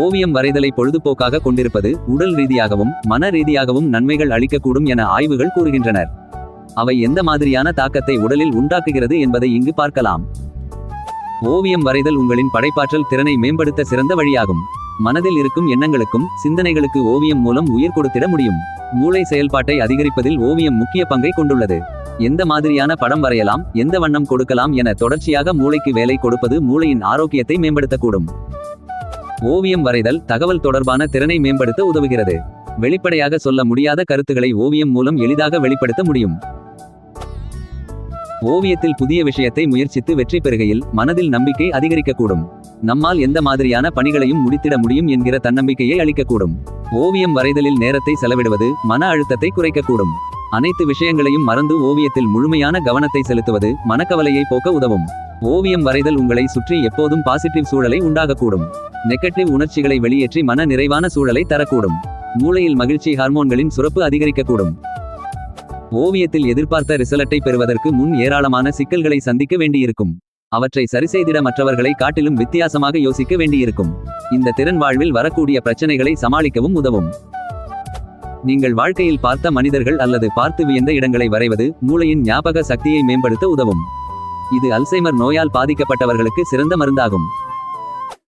ஓவியம் வரைதலை பொழுதுபோக்காக கொண்டிருப்பது உடல் ரீதியாகவும் மன ரீதியாகவும் நன்மைகள் அளிக்கக்கூடும் என ஆய்வுகள் கூறுகின்றனர். அவை எந்த மாதிரியான தாக்கத்தை உடலில் உண்டாக்குகிறது என்பதை இங்கு பார்க்கலாம். ஓவியம் வரைதல் உங்களின் படைப்பாற்றல் திறனை மேம்படுத்த சிறந்த வழியாகும். மனதில் இருக்கும் எண்ணங்களுக்கும் சிந்தனைகளுக்கு ஓவியம் மூலம் உயிர் கொடுத்திட முடியும். மூளை செயல்பாட்டை அதிகரிப்பதில் ஓவியம் முக்கிய பங்கை கொண்டுள்ளது. எந்த மாதிரியான படம் வரையலாம் எந்த வண்ணம் கொடுக்கலாம் என தொடர்ச்சியாக மூளைக்கு வேலை கொடுப்பது மூளையின் ஆரோக்கியத்தை மேம்படுத்தக்கூடும். ஓவியம் வரைதல் தகவல் தொடர்பான திறனை மேம்படுத்த உதவுகிறது. வெளிப்படையாக சொல்ல முடியாத கருத்துக்களை ஓவியம் மூலம் எளிதாக வெளிப்படுத்த முடியும். ஓவியத்தில் புதிய விஷயத்தை முயற்சித்து வெற்றி பெறுகையில் மனதில் நம்பிக்கை அதிகரிக்கக்கூடும். நம்மால் எந்த மாதிரியான பணிகளையும் முடித்திட முடியும் என்கிற தன்னம்பிக்கையை அளிக்கக்கூடும். ஓவியம் வரைதலில் நேரத்தை செலவிடுவது மன அழுத்தத்தை குறைக்கக்கூடும். அனைத்து விஷயங்களையும் மறந்து ஓவியத்தில் முழுமையான கவனத்தை செலுத்துவது மனக்கவலையை போக்க உதவும். ஓவியம் வரைதல் உங்களை சுற்றி எப்போதும் பாசிட்டிவ் சூழலை உண்டாகக்கூடும். நெகட்டிவ் உணர்ச்சிகளை வெளியேற்றி மன நிறைவான சூழலை தரக்கூடும். மூளையில் மகிழ்ச்சி ஹார்மோன்களின் சுரப்பு அதிகரிக்கக்கூடும். ஓவியத்தில் எதிர்பார்த்த ரிசல்ட்டை பெறுவதற்கு முன் ஏராளமான சிக்கல்களை சந்திக்க வேண்டியிருக்கும். அவற்றை சரிசெய்திட மற்றவர்களை காட்டிலும் வித்தியாசமாக யோசிக்க வேண்டியிருக்கும். இந்த திறன் வாழ்வில் வரக்கூடிய பிரச்சனைகளை சமாளிக்கவும் உதவும். நீங்கள் வாழ்க்கையில் பார்த்த மனிதர்கள் அல்லது பார்த்து வியந்த இடங்களை வரைவது மூளையின் ஞாபக சக்தியை மேம்படுத்த உதவும். இது அல்சைமர் நோயால் பாதிக்கப்பட்டவர்களுக்கு சிறந்த மருந்தாகும்.